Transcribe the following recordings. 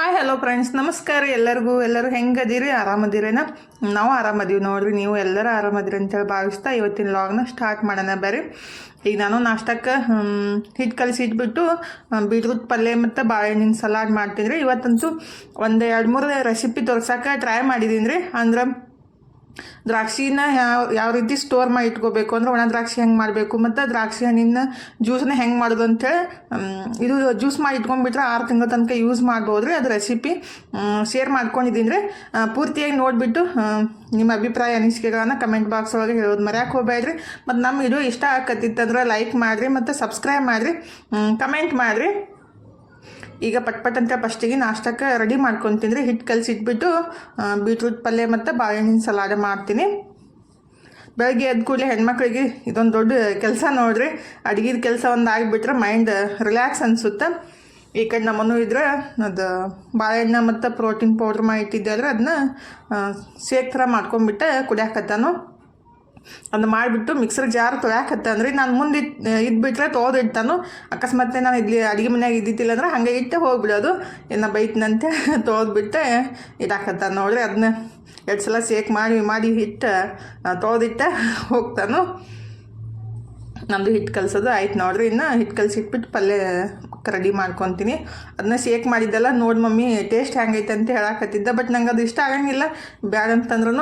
Hi hello friends ನಮಸ್ಕಾರ. ಎಲ್ಲರಿಗೂ, ಎಲ್ಲರೂ ಹೆಂಗದಿರಿ? ಆರಾಮದಿರೇನ? ನಾವು ಆರಾಮದೀವಿ ನೋಡ್ರಿ. ನೀವು ಎಲ್ಲರೂ ಆರಾಮದಿರಿ ಅಂತೇಳಿ ಭಾವಿಸ್ತಾ ಇವತ್ತಿನ ಲಾಗ್ನ ಸ್ಟಾರ್ಟ್ ಮಾಡೋಣ ಬೇರೆ ಈಗ ನಾನು ನಾಷ್ಟಕ್ಕೆ ಹಿಟ್ಟು ಕಲಸಿ ಇಟ್ಬಿಟ್ಟು ಬೀಟ್ರೂಟ್ ಪಲ್ಯ ಮತ್ತು ಬಾಳೆಹಣ್ಣಿನ ಸಲಾಡ್ ಮಾಡ್ತೀನಿ ರೀ ಇವತ್ತಂತೂ ಒಂದು ಎರಡು ಮೂರು ರೆಸಿಪಿ ತೋರ್ಸೋಕೆ ಟ್ರೈ ಮಾಡಿದ್ದೀನಿ ರೀ ಅಂದ್ರೆ ದ್ರಾಕ್ಷಿನ ಯಾವ ಯಾವ ರೀತಿ ಸ್ಟೋರ್ ಮಾಡಿ ಇಟ್ಕೋಬೇಕು ಅಂದ್ರೆ ಒಣ ದ್ರಾಕ್ಷಿ ಹೆಂಗೆ ಮಾಡಬೇಕು, ಮತ್ತು ದ್ರಾಕ್ಷಿ ಹಣ್ಣಿನ ಜ್ಯೂಸನ್ನ ಹೆಂಗೆ ಮಾಡೋದು ಅಂತೇಳಿ ಇದು ಜ್ಯೂಸ್ ಮಾಡಿ ಇಟ್ಕೊಂಡ್ಬಿಟ್ರೆ ಆರು ತಿಂಗಳ ತನಕ ಯೂಸ್ ಮಾಡ್ಬೋದು ರೀ. ಅದು ರೆಸಿಪಿ ಶೇರ್ ಮಾಡ್ಕೊಂಡಿದ್ದೀನಿ ರೀ. ಪೂರ್ತಿಯಾಗಿ ನೋಡಿಬಿಟ್ಟು ನಿಮ್ಮ ಅಭಿಪ್ರಾಯ, ಅನಿಸಿಕೆಗಳನ್ನು ಕಮೆಂಟ್ ಬಾಕ್ಸ್ ಒಳಗೆ ಹೇಳೋದು ಮರ್ಯಾಕೆ ಹೋಗ್ಬೇಡ್ರಿ ಮತ್ತು ನಮ್ಮ ಇದು ಇಷ್ಟ ಆಕತ್ತಿತ್ತಂದ್ರೆ ಲೈಕ್ ಮಾಡಿರಿ, ಮತ್ತು ಸಬ್ಸ್ಕ್ರೈಬ್ ಮಾಡಿರಿ ಕಮೆಂಟ್ ಮಾಡಿರಿ. ಈಗ ಪಟ್ ಅಂತ ಫಸ್ಟಿಗೆ ನಾಷ್ಟಕ್ಕೆ ರೆಡಿ ಮಾಡ್ಕೊಂಡು ತಿಂದರೆ ಹಿಟ್ಟು ಕಲಸಿಟ್ಬಿಟ್ಟು ಬೀಟ್ರೂಟ್ ಪಲ್ಯ ಮತ್ತು ಬಾಳೆಹಣ್ಣಿನ ಸಲಾಡ್ ಮಾಡ್ತೀನಿ. ಬೆಳಗ್ಗೆ ಎದ್ದ ಕೂಡಲೇ ಹೆಣ್ಮಕ್ಳಿಗೆ ಇದೊಂದು ದೊಡ್ಡ ಕೆಲಸ ನೋಡ್ರಿ. ಅಡುಗೆದ ಕೆಲಸ ಒಂದು ಆಗಿಬಿಟ್ರೆ ಮೈಂಡ್ ರಿಲ್ಯಾಕ್ಸ್ ಅನಿಸುತ್ತೆ. ಈ ಕಡೆ ನಮ್ಮನ್ನು ಇದ್ರೆ ಅದು ಬಾಳೆಹಣ್ಣು ಮತ್ತು ಪ್ರೋಟೀನ್ ಪೌಡ್ರ್ ಮಾಡಿ ಇಟ್ಟಿದ್ದೆ ಅದನ್ನ ಸೇಕ್ ಥರ ಮಾಡ್ಕೊಂಬಿಟ್ಟು ಕುಡಿಯಾಕತ್ತಾನು. ಅದನ್ನ ಮಾಡಿಬಿಟ್ಟು ಮಿಕ್ಸರ್ ಜಾರ್ ತೊಳ್ಯಾಕತ್ತಂದ್ರಿ ನಾನು ಮುಂದೆ ಇದ್ಬಿಟ್ರೆ ತೊಳೆದಿಡ್ತಾನು. ಅಕಸ್ಮಾತ್ ನಾನು ಇಲ್ಲಿ ಅಡುಗೆ ಮನೆಯಾಗ ಇದ್ದಿದ್ದಿಲ್ಲ ಅಂದ್ರೆ ಹಂಗೆ ಇಟ್ಟೆ ಹೋಗ್ಬಿಡೋದು. ಇನ್ನು ಬೈತ್ನಂತೆ ತೊಳೆದ್ಬಿಟ್ಟೆ ಇಡಾಕತ್ತಾನ ನೋಡ್ರಿ ಅದನ್ನ ಎರಡು ಸಲ ಸೇಕ್ ಮಾಡಿ ಮಾಡಿ ಹಿಟ್ಟು ತೊಳೆದಿಟ್ಟೆ ಹೋಗ್ತಾನು. ನಮ್ಮದು ಹಿಟ್ಟು ಕಲಸೋದು ಆಯ್ತು ನೋಡ್ರಿ ಇನ್ನು. ಹಿಟ್ಟು ಕಲಸಿಟ್ಬಿಟ್ಟು ಪಲ್ಯ ರೆಡಿ ಮಾಡ್ಕೊತೀನಿ. ಅದನ್ನ ಶೇಕ್ ಮಾಡಿದ್ದೆಲ್ಲ ನೋಡಿ ಮಮ್ಮಿ ಟೇಸ್ಟ್ ಹೆಂಗೈತೆ ಅಂತ ಹೇಳಕತ್ತಿದ್ದ. ಬಟ್ ನಂಗೆ ಅದು ಇಷ್ಟ ಆಗಂಗಿಲ್ಲ. ಬ್ಯಾಡ ಅಂತಂದ್ರೂ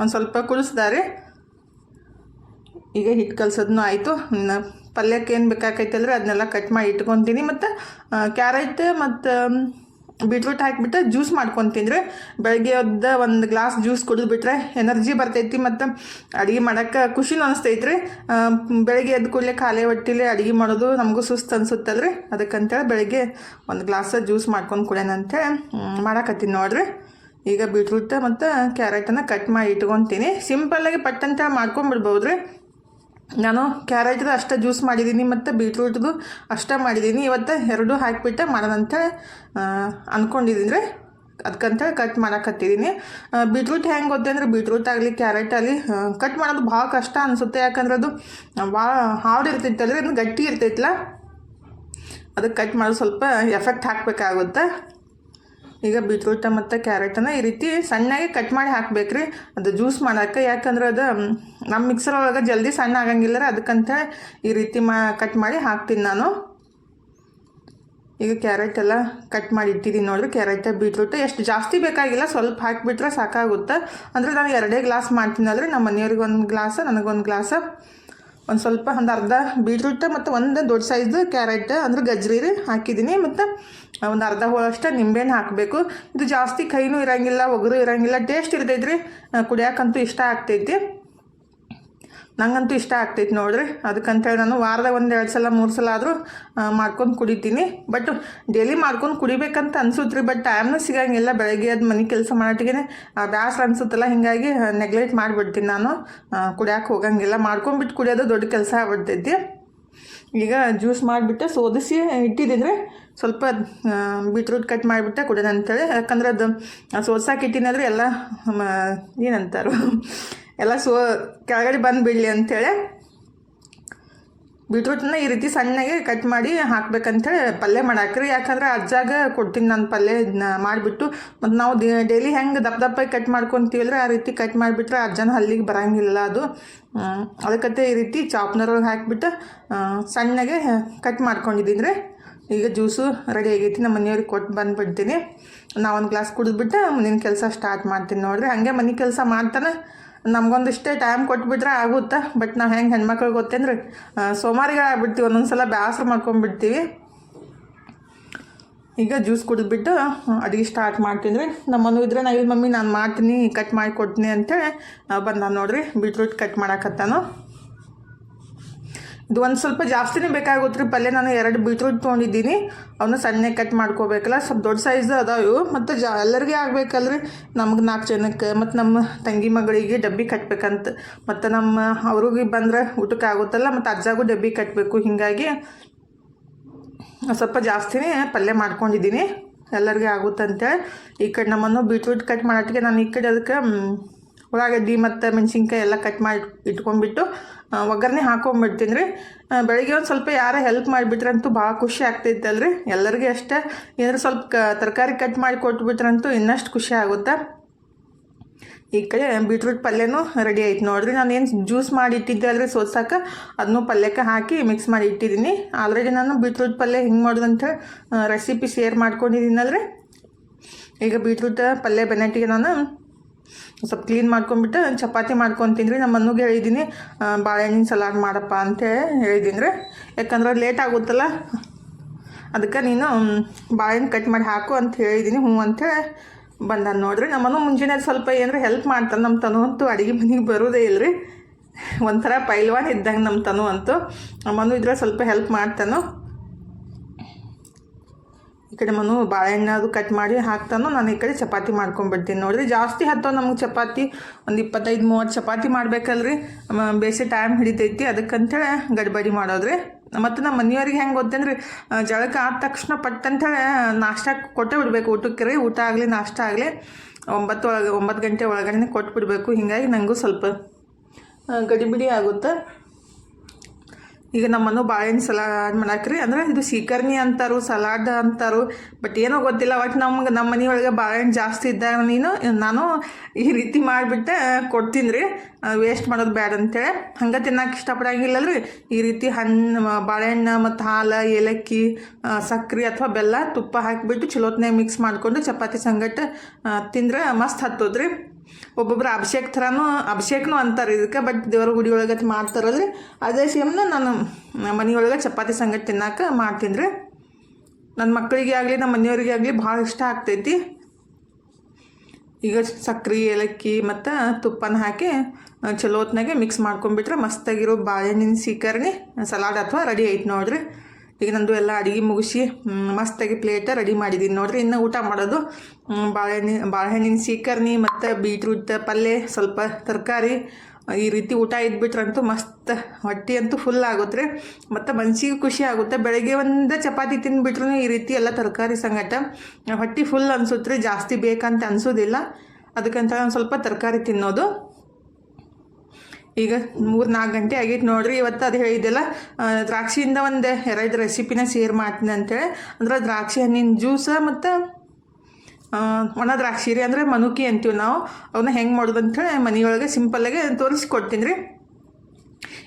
ಒಂದು ಸ್ವಲ್ಪ ಕುಳಿಸ್ದಾರೆ ಈಗ ಹಿಟ್ಟು ಕಲ್ಸೋದನ್ನು ಆಯಿತು. ಪಲ್ಯಕ್ಕೆ ಏನು ಬೇಕಾಕೈತಲ್ರಿ ಅದನ್ನೆಲ್ಲ ಕಟ್ ಮಾಡಿ ಇಟ್ಕೊತೀನಿ. ಮತ್ತು ಕ್ಯಾರೆಟ್ ಮತ್ತು ಬೀಟ್ರೂಟ್ ಹಾಕಿಬಿಟ್ಟು ಜ್ಯೂಸ್ ಮಾಡ್ಕೊತೀನಿ ರೀ ಬೆಳಗ್ಗೆ ಎದ್ದ ಒಂದು ಗ್ಲಾಸ್ ಜ್ಯೂಸ್ ಕುಡಿದ್ಬಿಟ್ರೆ ಎನರ್ಜಿ ಬರ್ತೈತಿ. ಮತ್ತು ಅಡುಗೆ ಮಾಡೋಕ್ಕೆ ಖುಷಿನೂ ಅನಿಸ್ತೈತಿ ರೀ ಬೆಳಗ್ಗೆ ಎದ್ದ ಕೂಡಲೇ ಖಾಲಿ ಹೊಟ್ಟಿಲೆ ಅಡುಗೆ ಮಾಡೋದು ನಮಗೂ ಸುಸ್ತು ಅನ್ಸುತ್ತಲ್ರಿ. ಅದಕ್ಕಂತೇಳಿ ಬೆಳಗ್ಗೆ ಒಂದು ಗ್ಲಾಸ್ ಜ್ಯೂಸ್ ಮಾಡ್ಕೊಂಡು ಕುಡಿಯೋಣ ಅಂತೇಳಿ ಮಾಡಕತ್ತೀನಿ ನೋಡ್ರಿ. ಈಗ ಬೀಟ್ರೂಟ್ ಮತ್ತು ಕ್ಯಾರೆಟನ್ನು ಕಟ್ ಮಾಡಿ ಇಟ್ಕೊತೀನಿ ಸಿಂಪಲ್ಲಾಗಿ ಪಟ್ಟಂತ ಅಂತೇಳಿ ಮಾಡ್ಕೊಂಬಿಡ್ಬೋದು ರೀ ನಾನು ಕ್ಯಾರೆಟ್ದು ಅಷ್ಟೇ ಜ್ಯೂಸ್ ಮಾಡಿದ್ದೀನಿ ಮತ್ತು ಬೀಟ್ರೂಟ್ದು ಅಷ್ಟೇ ಮಾಡಿದ್ದೀನಿ ಇವತ್ತು ಎರಡು ಹಾಕಿಬಿಟ್ಟೆ ಮಾಡೋಣಂತ ಅಂದ್ಕೊಂಡಿದ್ದೀನಿ ರೀ. ಅದಕ್ಕಂತೇಳಿ ಕಟ್ ಮಾಡಕತ್ತಿದ್ದೀನಿ ಬೀಟ್ರೂಟ್ ಹೆಂಗೆ ಗೊತ್ತೆ ಅಂದ್ರೆ ಬೀಟ್ರೂಟ್ ಆಗಲಿ, ಕ್ಯಾರೆಟ್ ಆಗಲಿ ಕಟ್ ಮಾಡೋದು ಭಾಳ ಕಷ್ಟ ಅನಿಸುತ್ತೆ. ಯಾಕಂದ್ರೆ ಅದು ಭಾಳ ಹಾರ್ಡ್ ಇರ್ತೈತಲ್ಲ ರೀ ಅದು ಗಟ್ಟಿ ಇರ್ತೈತಲ್ಲ ಅದಕ್ಕೆ ಕಟ್ ಮಾಡೋದು ಸ್ವಲ್ಪ ಎಫೆಕ್ಟ್ ಹಾಕಬೇಕಾಗುತ್ತೆ. ಈಗ ಬೀಟ್ರೂಟ ಮತ್ತು ಕ್ಯಾರೆಟನ್ನು ಈ ರೀತಿ ಸಣ್ಣಗೆ ಕಟ್ ಮಾಡಿ ಹಾಕ್ಬೇಕು ರೀ ಅದು ಜ್ಯೂಸ್ ಮಾಡೋಕ್ಕೆ, ಯಾಕಂದ್ರೆ ಅದು ನಮ್ಮ ಮಿಕ್ಸರ್ ಒಳಗೆ ಜಲ್ದಿ ಸಣ್ಣ ಆಗಂಗಿಲ್ಲ ರೀ, ಅದಕ್ಕಂತ ಈ ರೀತಿ ಮಾ ಕಟ್ ಮಾಡಿ ಹಾಕ್ತೀನಿ ನಾನು. ಈಗ ಕ್ಯಾರೆಟ್ ಎಲ್ಲ ಕಟ್ ಮಾಡಿ ಇಟ್ಟಿದ್ದೀನಿ ನೋಡ್ರಿ. ಕ್ಯಾರೆಟ್, ಬೀಟ್ರೂಟ್ ಎಷ್ಟು ಜಾಸ್ತಿ ಬೇಕಾಗಿಲ್ಲ, ಸ್ವಲ್ಪ ಹಾಕಿಬಿಟ್ರೆ ಸಾಕಾಗುತ್ತೆ. ಅಂದರೆ ನಾನು ಎರಡೇ ಗ್ಲಾಸ್ ಮಾಡ್ತೀನಲ್ರಿ ನಮ್ಮ ಮನೆಯವ್ರಿಗೆ ಒಂದು ಗ್ಲಾಸ್ ನನಗೊಂದು ಗ್ಲಾಸ್ ಒಂದು ಸ್ವಲ್ಪ ಒಂದು ಅರ್ಧ ಬೀಟ್ರೂಟ್ ಮತ್ತು ಒಂದು ದೊಡ್ಡ ಸೈಜ್ ಕ್ಯಾರೆಟ್ ಅಂದ್ರೆ ಗಜ್ರಿ ರೀ ಹಾಕಿದ್ದೀನಿ ಮತ್ತು ಒಂದು ಅರ್ಧ ಹೋಳಷ್ಟು ನಿಂಬೆಹಣ್ಣು ಹಾಕಬೇಕು. ಇದು ಜಾಸ್ತಿ ಕೈನೂ ಇರಂಗಿಲ್ಲ, ಒಗರು ಇರಂಗಿಲ್ಲ, ಟೇಸ್ಟ್ ಇರ್ತೈತೆ ರೀ ಕುಡಿಯೋಕ್ಕಂತೂ ಇಷ್ಟ ಆಗ್ತೈತಿ. ನಂಗಂತೂ ಇಷ್ಟ ಆಗ್ತೈತೆ ನೋಡ್ರಿ. ಅದಕ್ಕಂತೇಳಿ ನಾನು ವಾರದಾಗ ಒಂದು ಎರಡು ಸಲ, ಮೂರು ಸಲ ಆದರೂ ಮಾಡ್ಕೊಂಡು ಕುಡಿತೀನಿ. ಬಟ್ ಡೈಲಿ ಮಾಡ್ಕೊಂಡು ಕುಡಿಬೇಕಂತ ಅನ್ಸುತ್ತೆ ಬಟ್ ಟೈಮ್ನೂ ಸಿಗಂಗಿಲ್ಲ. ಬೆಳಗ್ಗೆ ಅದು ಮನೆ ಕೆಲಸ ಮಾಡೋಟಿಗೆ ಬ್ಯಾಸ್ರ ಅನ್ಸುತ್ತಲ್ಲ, ಹಿಂಗಾಗಿ ನೆಗ್ಲೆಕ್ಟ್ ಮಾಡಿಬಿಡ್ತೀನಿ ನಾನು. ಕುಡಿಯೋಕೆ ಹೋಗಂಗಿಲ್ಲ. ಮಾಡ್ಕೊಂಡ್ಬಿಟ್ಟು ಕುಡಿಯೋದು ದೊಡ್ಡ ಕೆಲಸ ಆಗ್ಬಿಡ್ತೈತಿ. ಈಗ ಜ್ಯೂಸ್ ಮಾಡಿಬಿಟ್ಟು, ಸೋದಿಸಿ ಇಟ್ಟಿದ್ದೀನಿ ರೀ ಸ್ವಲ್ಪ ಬೀಟ್ರೂಟ್ ಕಟ್ ಮಾಡಿಬಿಟ್ಟೆ ಕುಡಿಯೋದಂತೇಳಿ ಯಾಕಂದ್ರೆ ಅದು ಸೋದ್ಸಾಕೆ ಇಟ್ಟಿನಂದ್ರೆ ಎಲ್ಲ ಏನಂತಾರು ಎಲ್ಲ ಸೋ, ಕೆಳಗಡೆ ಬಂದು ಬಿಡಲಿ ಅಂಥೇಳಿ ಬೀಟ್ರೂಟನ್ನ ಈ ರೀತಿ ಸಣ್ಣಗೆ ಕಟ್ ಮಾಡಿ ಹಾಕ್ಬೇಕಂತೇಳಿ ಪಲ್ಯ ಮಾಡಾಕ್ರಿ. ಯಾಕಂದ್ರೆ ಅಜ್ಜಾಗ ಕೊಡ್ತೀನಿ ನಾನು ಪಲ್ಯ ಇದನ್ನ ಮಾಡಿಬಿಟ್ಟು. ಮತ್ತು ನಾವು ಡೈಲಿ ಹೆಂಗೆ ದಪ್ಪ ದಪ್ಪಾಗಿ ಕಟ್ ಮಾಡ್ಕೊತೀವಲ್ರಿ, ಆ ರೀತಿ ಕಟ್ ಮಾಡಿಬಿಟ್ರೆ ಅಜ್ಜನ ಹಲ್ಲಿಗೆ ಬರೋಂಗಿಲ್ಲ ಅದು. ಅದಕ್ಕೆ ಈ ರೀತಿ ಚಾಪ್ನರೊಳಗೆ ಹಾಕಿಬಿಟ್ಟು ಸಣ್ಣಗೆ ಕಟ್ ಮಾಡ್ಕೊಂಡಿದ್ದೀನಿ ರೀ ಈಗ ಜ್ಯೂಸು ರೆಡಿ ಆಗೈತಿ, ನಮ್ಮ ಮನೆಯವ್ರಿಗೆ ಕೊಟ್ಟು ಬಂದುಬಿಡ್ತೀನಿ. ಒಂದು ಗ್ಲಾಸ್ ಕುಡಿದ್ಬಿಟ್ಟು ಮುಂದಿನ ಕೆಲಸ ಸ್ಟಾರ್ಟ್ ಮಾಡ್ತೀನಿ ನೋಡಿರಿ. ಹಾಗೆ ಮನೆ ಕೆಲಸ ಮಾಡ್ತಾನೆ ನಮ್ಗೊಂದಿಷ್ಟೇ ಟೈಮ್ ಕೊಟ್ಬಿಟ್ರೆ ಆಗುತ್ತೆ? ಬಟ್ ನಾವು ಹೆಂಗೆ ಹೆಣ್ಮಕ್ಳಿಗೆ ಗೊತ್ತೇನ್ರಿ? ಸೋಮಾರಿಗಳಾಗ್ಬಿಡ್ತೀವಿ ಒಂದೊಂದು ಸಲ ಬೇಸರ ಮಾಡ್ಕೊಂಡ್ಬಿಡ್ತೀವಿ ಈಗ ಜ್ಯೂಸ್ ಕುಡಿದ್ಬಿಟ್ಟು ಅಡುಗೆ ಸ್ಟಾರ್ಟ್ ಮಾಡ್ತೀನಿ. ರೀ ನಮ್ಮನ್ನು ಇದ್ರೆ ನಾ, ಇಲ್ಲಿ ಮಮ್ಮಿ, ನಾನು ಮಾಡ್ತೀನಿ ಕಟ್ ಮಾಡಿ ಕೊಡ್ತೀನಿ ಅಂತೇಳಿ ಬಂದ ನೋಡ್ರಿ ಬೀಟ್ರೂಟ್ ಕಟ್ ಮಾಡಾಕತ್ತಾನು. ಇದು ಒಂದು ಸ್ವಲ್ಪ ಜಾಸ್ತಿನೇ ಬೇಕಾಗುತ್ತೆ ರೀ ಪಲ್ಯ ನಾನು ಎರಡು ಬೀಟ್ರೂಟ್ ತೊಗೊಂಡಿದ್ದೀನಿ. ಅವನ್ನ ಸಣ್ಣ ಕಟ್ ಮಾಡ್ಕೋಬೇಕಲ್ಲ. ಸ್ವಲ್ಪ ದೊಡ್ಡ ಸೈಜ್ ಅದಾವ. ಇವು ಮತ್ತು ಜಾ, ಎಲ್ಲರಿಗೆ ಆಗಬೇಕಲ್ರಿ. ನಮ್ಗೆ ನಾಲ್ಕು ಜನಕ್ಕೆ ಮತ್ತು ನಮ್ಮ ತಂಗಿ ಮಗಳಿಗೆ ಡಬ್ಬಿ ಕಟ್ಬೇಕಂತ. ಮತ್ತು ನಮ್ಮ ಅವ್ರಿಗೆ ಬಂದ್ರೆ ಊಟಕ್ಕೆ ಆಗುತ್ತಲ್ಲ. ಮತ್ತು ಅಜ್ಜಾಗೂ ಡಬ್ಬಿ ಕಟ್ಟಬೇಕು ಹೀಗಾಗಿ ಸ್ವಲ್ಪ ಜಾಸ್ತಿನೇ ಪಲ್ಯ ಮಾಡ್ಕೊಂಡಿದ್ದೀನಿ. ಎಲ್ಲರಿಗೆ ಆಗುತ್ತಂತೇಳಿ. ಈ ಕಡೆ ನಮ್ಮನ್ನು ಬೀಟ್ರೂಟ್ ಕಟ್ ಮಾಡೋಟ್ಟಿಗೆ ನಾನು ಈ ಕಡೆ ಅದಕ್ಕೆ ಉಳ್ಳಾಗಡ್ಡಿ ಮತ್ತು ಮೆಣಸಿನ್ಕಾಯಿ ಎಲ್ಲ ಕಟ್ ಮಾಡಿ ಇಟ್ಕೊಂಡ್ಬಿಟ್ಟು ಒಗ್ಗರಣೆ ಹಾಕೊಂಡ್ಬಿಡ್ತೀನಿ ರೀ. ಬೆಳಿಗ್ಗೆ ಒಂದು ಸ್ವಲ್ಪ ಯಾರ ಹೆಲ್ಪ್ ಮಾಡಿಬಿಟ್ರಂತೂ ಭಾಳ ಖುಷಿ ಆಗ್ತೈತಲ್ರಿ. ಎಲ್ಲರಿಗೂ ಅಷ್ಟೇ. ಏನಾದ್ರು ಸ್ವಲ್ಪ ಕ, ತರಕಾರಿ ಕಟ್ ಮಾಡಿ ಕೊಟ್ಬಿಟ್ರಂತೂ ಇನ್ನಷ್ಟು ಖುಷಿ ಆಗುತ್ತೆ? ಈ ಕಡೆ ಬೀಟ್ರೂಟ್ ಪಲ್ಯನೂ ರೆಡಿ ಆಯ್ತು ನೋಡಿರಿ. ನಾನು ಏನು ಜ್ಯೂಸ್ ಮಾಡಿ ಇಟ್ಟಿದ್ದೆ ಅಲ್ರಿ ಸೋಸಾಕ ಅದನ್ನು ಪಲ್ಯಕ್ಕೆ ಹಾಕಿ ಮಿಕ್ಸ್ ಮಾಡಿ ಇಟ್ಟಿದ್ದೀನಿ ಆಲ್ರೆಡಿ ನಾನು ಬೀಟ್ರೂಟ್ ಪಲ್ಯ ಹಿಂಗೆ ಮಾಡೋದಂತ ರೆಸಿಪಿ ಶೇರ್ ಮಾಡ್ಕೊಂಡಿದ್ದೀನಲ್ರಿ ಈಗ ಬೀಟ್ರೂಟ್ ಪಲ್ಯ ಬೆನ್ನಟ್ಟಿಗೆ ನಾನು ಸ್ವಲ್ಪ ಕ್ಲೀನ್ ಮಾಡ್ಕೊಂಡ್ಬಿಟ್ಟು ಚಪಾತಿ ಮಾಡ್ಕೊಂಡು ತಿಂದ್ರಿ. ನಮ್ಮ ಮನೆಗೆ ಹೇಳಿದ್ದೀನಿ ಬಾಳೆಹಣ್ಣಿನ ಸಲಾಡ್ ಮಾಡಪ್ಪ ಅಂತ ಹೇಳಿದ್ದೀನಿ ರೀ ಯಾಕಂದ್ರೆ ಲೇಟ್ ಆಗುತ್ತಲ್ಲ, ಅದಕ್ಕೆ ನೀನು ಬಾಳೆಹಣ್ಣು ಕಟ್ ಮಾಡಿ ಹಾಕು ಅಂತ ಹೇಳಿದ್ದೀನಿ ಹ್ಞೂ ಅಂತೇಳಿ ಬಂದ ನೋಡ್ರಿ. ನಮ್ಮನು ಮುಂಜಾನೆ ಸ್ವಲ್ಪ ಏನಾರ ಹೆಲ್ಪ್ ಮಾಡ್ತಾನೆ ನಮ್ಮ ತನು ಅಂತೂ, ಅಡುಗೆ ಮನೆಗೆ ಬರೋದೇ ಇಲ್ಲ ರೀ ಒಂಥರ ಪೈಲ್ವಾನ್ ಇದ್ದಂಗೆ ನಮ್ಮ ತನು ಅಂತೂ. ನಮ್ಮನು ಇದ್ರೆ ಸ್ವಲ್ಪ ಹೆಲ್ಪ್ ಮಾಡ್ತಾನು. ಈ ಕಡೆ ಮನು ಬಾಳೆಹಣ್ಣು ಅದು ಕಟ್ ಮಾಡಿ ಹಾಕ್ತಾನು, ನಾನು ಈ ಕಡೆ ಚಪಾತಿ ಮಾಡ್ಕೊಂಡ್ಬಿಡ್ತೀನಿ. ನೋಡಿರಿ, ಜಾಸ್ತಿ ಹತ್ತೋ ನಮಗೆ ಚಪಾತಿ, ಒಂದು ಇಪ್ಪತ್ತೈದು, ಮೂವತ್ತು ಚಪಾತಿ ಮಾಡ್ಬೇಕಲ್ರಿ. ಬೇಸಿ ಟೈಮ್ ಹಿಡಿತೈತಿ. ಅದಕ್ಕಂಥೇಳಿ ಗಡ್ಬಡಿ ಮಾಡೋದ್ರಿ. ಮತ್ತು ನಮ್ಮ ಮನೆಯವ್ರಿಗೆ ಹೆಂಗೆ ಗೊತ್ತೇನ್ರಿ? ಜಳಕ ಆದ ತಕ್ಷಣ ಪಟ್ ಅಂತೇಳಿ ನಾಷ್ಟ ಕೊಟ್ಟೇ ಬಿಡಬೇಕು. ಊಟಕ್ಕೆ ರೀ, ಊಟ ಆಗಲಿ, ನಾಷ್ಟ ಆಗಲಿ, ಒಂಬತ್ತು ಒಳಗೆ, ಒಂಬತ್ತು ಗಂಟೆ ಒಳಗಡೆ ಬಿಡಬೇಕು ಹೀಗಾಗಿ ನನಗೂ ಸ್ವಲ್ಪ ಗಡಿಬಿಡಿ ಆಗುತ್ತೆ. ಈಗ ನಮ್ಮನ್ನು ಬಾಳೆಹಣ್ಣು ಸಲಾಡ್ ಮಾಡಾಕ್ರಿ. ಅಂದ್ರೆ ಇದು ಸೀಕರ್ಣಿ ಅಂತಾರು, ಸಲಾಡ್ ಅಂತಾರು ಬಟ್ ಏನೋ ಗೊತ್ತಿಲ್ಲ. ಒಟ್ಟು ನಮ್ಗೆ ನಮ್ಮ ಮನೆಯೊಳಗೆ ಬಾಳೆಹಣ್ಣು ಜಾಸ್ತಿ ಇದ್ದಾಗ ನೀನು, ನಾನು ಈ ರೀತಿ ಮಾಡಿಬಿಟ್ಟೆ ಕೊಡ್ತೀನಿ ರೀ ವೇಸ್ಟ್ ಮಾಡೋದು ಬೇಡ ಅಂತೇಳಿ. ಹಂಗೆ ತಿನ್ನಕ್ಕೆ ಇಷ್ಟಪಡಂಗಿಲ್ಲಲ್ರಿ. ಈ ರೀತಿ ಹಣ್ಣು ಬಾಳೆಹಣ್ಣು ಮತ್ತು ಹಾಲು, ಏಲಕ್ಕಿ ಸಕ್ಕರೆ ಅಥವಾ ಬೆಲ್ಲ ತುಪ್ಪ ಹಾಕಿಬಿಟ್ಟು ಚಲೋತ್ನಾಗ ಮಿಕ್ಸ್ ಮಾಡಿಕೊಂಡು ಚಪಾತಿ ಸಂಗಟ ತಿಂದ್ರೆ ಮಸ್ತ್ ಹತ್ತೋದ್ರಿ. ಒಬ್ಬೊಬ್ರು ಅಭಿಷೇಕ್ ಥರನೂ ಅಭಿಷೇಕ್ನು ಅಂತಾರೆ ಇದಕ್ಕೆ ಬಟ್ ದೇವರ ಗುಡಿ ಒಳಗೆ ಮಾಡ್ತಾರಲ್ರಿ ಅದೇ ಸೇಮ್ನ ನಾನು ಮನೆಯೊಳಗೆ ಚಪಾತಿ ಸಂಗತಿ ತಿನ್ನಕ್ಕೆ ಮಾಡ್ತೀನಿ ರೀ ನನ್ನ ಮಕ್ಕಳಿಗೆ ಆಗಲಿ ನಮ್ಮ ಮನೆಯವರಿಗೆ ಆಗಲಿ ಭಾಳ ಇಷ್ಟ ಆಗ್ತೈತಿ. ಈಗ ಸಕ್ಕರೆ ಏಲಕ್ಕಿ ಮತ್ತು ತುಪ್ಪನ ಹಾಕಿ ಚಲೋ ಹೊತ್ನಾಗೆ ಮಿಕ್ಸ್ ಮಾಡ್ಕೊಂಡ್ಬಿಟ್ರೆ ಮಸ್ತಾಗಿರೋ ಬಾಳೆಹಣ್ಣಿನ ಸೀಕರ್ಣಿ ಸಲಾಡ್ ಅಥವಾ ರೆಡಿ ಐತೆ ನೋಡ್ರಿ. ಈಗ ನಂದು ಎಲ್ಲ ಅಡುಗೆ ಮುಗಿಸಿ ಮಸ್ತಾಗಿ ಪ್ಲೇಟ ರೆಡಿ ಮಾಡಿದ್ದೀನಿ ನೋಡ್ರಿ. ಇನ್ನು ಊಟ ಮಾಡೋದು ಬಾಳೆಹಣ್ಣಿನ ಬಾಳೆಹಣ್ಣಿ, ಬಾಳೆಹಣ್ಣಿನ ಸೀಕರ್ಣಿ ಮತ್ತು ಬೀಟ್ರೂಟ್ ಪಲ್ಯ ಸ್ವಲ್ಪ ತರಕಾರಿ, ಈ ರೀತಿ ಊಟ ಇದ್ಬಿಟ್ರಂತೂ ಮಸ್ತ್. ಹೊಟ್ಟೆ ಅಂತೂ ಫುಲ್ ಆಗುತ್ತೆ. ಮತ್ತು ಮನ್ಸಿಗೆ ಖುಷಿ ಆಗುತ್ತೆ. ಬೆಳಗ್ಗೆ ಒಂದು ಚಪಾತಿ ತಿಂದುಬಿಟ್ರೂ ಈ ರೀತಿ ಎಲ್ಲ ತರಕಾರಿ ಸಂಗಟ. ಹೊಟ್ಟೆ ಫುಲ್ ಅನಿಸುತ್ತೆ ಜಾಸ್ತಿ ಬೇಕಂತ ಅನ್ಸೋದಿಲ್ಲ. ಅದಕ್ಕಂತ ಒಂದು ಸ್ವಲ್ಪ ತರಕಾರಿ ತಿನ್ನೋದು. ಈಗ ಮೂರು ನಾಲ್ಕು ಗಂಟೆ ಆಗೈತೆ ನೋಡ್ರಿ, ಇವತ್ತು ಅದು ಹೇಳಿದ್ದೆಲ್ಲ ದ್ರಾಕ್ಷಿಯಿಂದ ಒಂದು ಎರಡು ರೆಸಿಪಿನ ಶೇರ್ ಮಾಡ್ತೀನಿ ಅಂತೇಳಿ. ಅಂದ್ರೆ ದ್ರಾಕ್ಷಿ ಹಣ್ಣಿನ ಜ್ಯೂಸ ಮತ್ತು ಒಣ ದ್ರಾಕ್ಷಿ ರೀ, ಅಂದರೆ ಮನುಕಿ ಅಂತೀವಿ ನಾವು. ಅವನ್ನ ಹೆಂಗೆ ಮಾಡೋದು ಅಂಥೇಳಿ ಮನೆಯೊಳಗೆ ಸಿಂಪಲ್ಲಾಗೆ ತೋರಿಸ್ಕೊಡ್ತೀನಿ ರೀ.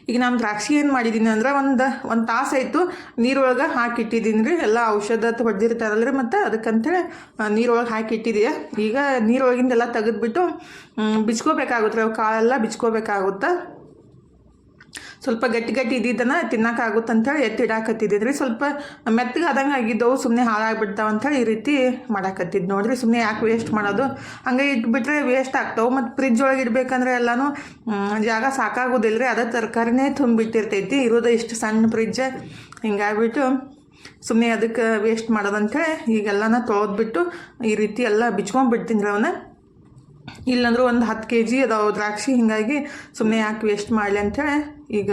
ಈಗ ನಾನು ದ್ರಾಕ್ಷಿ ಏನು ಮಾಡಿದ್ದೀನಿ ಅಂದ್ರೆ ಒಂದು ಒಂದು ತಾಸು ಆಯಿತು ನೀರೊಳಗೆ ಹಾಕಿಟ್ಟಿದ್ದೀನಿ ರೀ. ಎಲ್ಲ ಔಷಧ ಹೊಡೆದಿರ್ತಾರಲ್ಲ ರೀ ಮತ್ತು ಅದಕ್ಕಂತೇಳಿ ನೀರೊಳಗೆ ಹಾಕಿಟ್ಟಿದೆಯಾ. ಈಗ ನೀರೊಳಗಿಂದೆಲ್ಲ ತೆಗೆದ್ಬಿಟ್ಟು ಬಿಚ್ಕೋಬೇಕಾಗುತ್ತೆ ಅವು ಕಾಳೆಲ್ಲ ಬಿಚ್ಕೋಬೇಕಾಗುತ್ತೆ? ಸ್ವಲ್ಪ ಗಟ್ಟಿ ಗಟ್ಟಿ ಇದ್ದಿದ್ದನ್ನು ಅಂತ ಅಂತೇಳಿ ಎತ್ತಿಡಾಕತ್ತಿದ್ದಿದ್ದು ರೀ ಸ್ವಲ್ಪ ಮೆತ್ತಗೆ ಆದಂಗೆ ಆಗಿದ್ದವು ಸುಮ್ಮನೆ ಹಾಳಾಗ್ಬಿಡ್ತಾವೆ ಅಂಥೇಳಿ ಈ ರೀತಿ ಮಾಡಾಕತ್ತಿದ್ದು ನೋಡಿರಿ. ಸುಮ್ಮನೆ ಯಾಕೆ ವೇಸ್ಟ್ ಮಾಡೋದು? ಹಂಗೆ ಇಟ್ಬಿಟ್ರೆ ವೇಸ್ಟ್ ಆಗ್ತಾವೆ. ಮತ್ತು ಫ್ರಿಜ್ ಒಳಗೆ ಇಡಬೇಕಂದ್ರೆ ಎಲ್ಲನೂ ಜಾಗ ಸಾಕಾಗೋದಿಲ್ಲ ರೀ ಅದೇ ತರಕಾರಿನೇ ತುಂಬಿಟ್ಟಿರ್ತೈತಿ. ಇರೋದು ಇಷ್ಟು ಸಣ್ಣ ಫ್ರಿಜ್ಜ ಹಿಂಗಾಗ್ಬಿಟ್ಟು ಸುಮ್ಮನೆ ಅದಕ್ಕೆ ವೇಸ್ಟ್ ಮಾಡೋದಂತೇಳಿ ಈಗೆಲ್ಲನ ತೊಳೆದ್ಬಿಟ್ಟು ಈ ರೀತಿ ಎಲ್ಲ ಬಿಚ್ಕೊಂಡ್ಬಿಡ್ತೀನಿ ರೀ ಅವನ್ನ ಇಲ್ಲಾಂದ್ರೆ ಒಂದು ಹತ್ತು ಕೆ ಜಿ ಅದಾವೆ ದ್ರಾಕ್ಷಿ. ಹಿಂಗಾಗಿ ಸುಮ್ಮನೆ ಯಾಕೆ ವೇಸ್ಟ್ ಮಾಡಲಿ ಅಂಥೇಳಿ ಈಗ